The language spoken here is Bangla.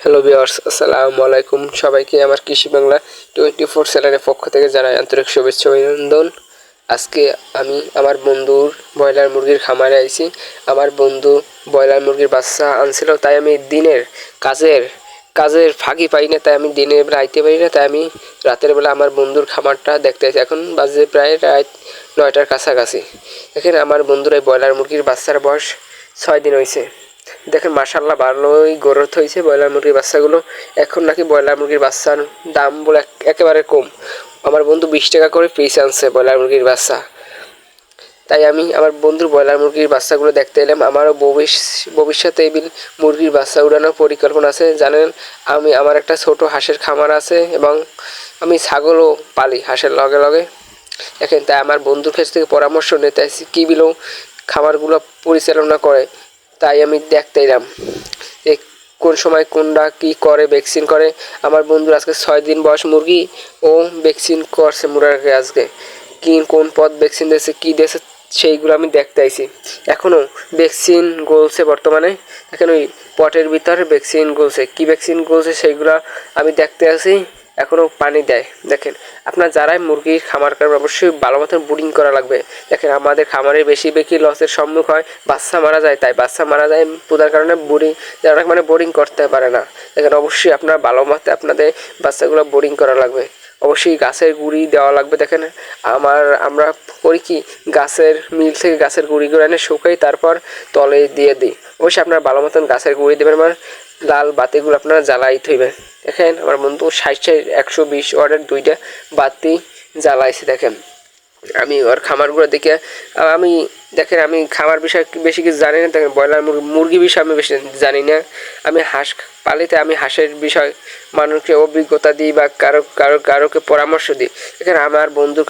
হ্যালো বিয়ার্স আসসালামু আলাইকুম সবাইকে আমার কৃষি বাংলা টোয়েন্টি ফোর চ্যানেলের পক্ষ থেকে জানাই আন্তরিক শুভেচ্ছা অভিনন্দন। আজকে আমি আমার বন্ধুর ব্রয়লার মুরগির খামারে আইছি। আমার বন্ধু ব্রয়লার মুরগির বাচ্চা আনছিল, তাই আমি দিনের কাজের কাজের ফাঁকি পাই না, তাই আমি দিনের বেলা আইতে পারি না, তাই আমি রাতের বেলা আমার বন্ধুর খামারটা দেখতে আইছি। এখন বাজে প্রায় রাত নয়টার কাছাকাছি। এখানে আমার বন্ধুর এই ব্রয়লার মুরগির বাচ্চার বয়স ছয় দিন হয়েছে দেখেন মাসাল্লাহ ভালোই গ্রোথ হয়েছে ব্রয়লার মুরগির বাচ্চাগুলো। এখন নাকি ব্রয়লার মুরগির বাচ্চার দাম বলে একেবারে কম। আমার বন্ধু বিশ টাকা করে পিস আনছে ব্রয়লার মুরগির বাচ্চা। তাই আমি আমার বন্ধুর ব্রয়লার মুরগির বাচ্চাগুলো দেখতে এলাম। আমারও ভবিষ- ভবিষ্যতে বিল মুরগির বাচ্চা উড়ানোর পরিকল্পনা আছে। জানেন, আমি আমার একটা ছোট হাঁসের খামার আছে এবং আমি ছাগলও পালি হাঁসের লগে লগে। দেখেন, তাই আমার বন্ধুর কাছ থেকে পরামর্শ নিতে আসছি কী বিলেও খামারগুলো পরিচালনা করে। তাই আমি দেখতে এলাম যে কোন সময় কোনটা কি করে ভ্যাকসিন করে। আমার বন্ধুর আজকে ছয় দিন বয়স মুরগি ও ভ্যাকসিন করছে মুরগি আজকে। কি, কোন পদ ভ্যাকসিন দিয়েছে, কী দিয়েছে, সেইগুলো আমি দেখতে আইছি। এখনও ভ্যাকসিন গলছে বর্তমানে। এখন ওই পটের ভিতরে ভ্যাকসিন গলছে। কী ভ্যাকসিন গলছে সেইগুলো আমি দেখতে আছি এখনও পানি দেয়। দেখেন, আপনার যারাই মুরগির খামার করবেন অবশ্যই ভালো মতন বুডিং করা লাগবে। দেখেন, আমাদের খামারে বেশি বেশি লসের সম্মুখ হয়, বাচ্চা মারা যায়, তাই বাচ্চা মারা যায় পুদার কারণে বোরিং যারা মানে বোরিং করতে পারে না। দেখেন, অবশ্যই আপনার ভালো মতে আপনাদের বাচ্চাগুলো বোরিং করা লাগবে। অবশ্যই গাছের গুঁড়ি দেওয়া লাগবে। দেখেন, আমার, আমরা করি কি, গাছের মিল থেকে গাছের গুঁড়িগুলো এনে শুকাই, তারপর তলে দিয়ে দিই। অবশ্যই আপনার ভালো মতন গাছের গুঁড়ি দেবেন। আমার লাল বাতিগুলো আপনারা জ্বালাই থইবেন। দেখেন, আমার বন্ধু ষাট ষাট একশো বিশ ওয়ার্ডের দুইটা বাতি জ্বালাইছে, দেখেন। আমি ওর খামারগুলো দেখে আমি দেখেন, আমি খামার বিষয়ে বেশি কিছু জানি না, দেখেন, ব্রয়লার মুরগি বিষয়ে আমি বেশি জানি না। আমি হাঁস পালিতে আমি হাঁসের বিষয় মানুষকে অভিজ্ঞতা দিই বা কারও কারও, কারোকে পরামর্শ দিই। এখানে আমার বন্ধুর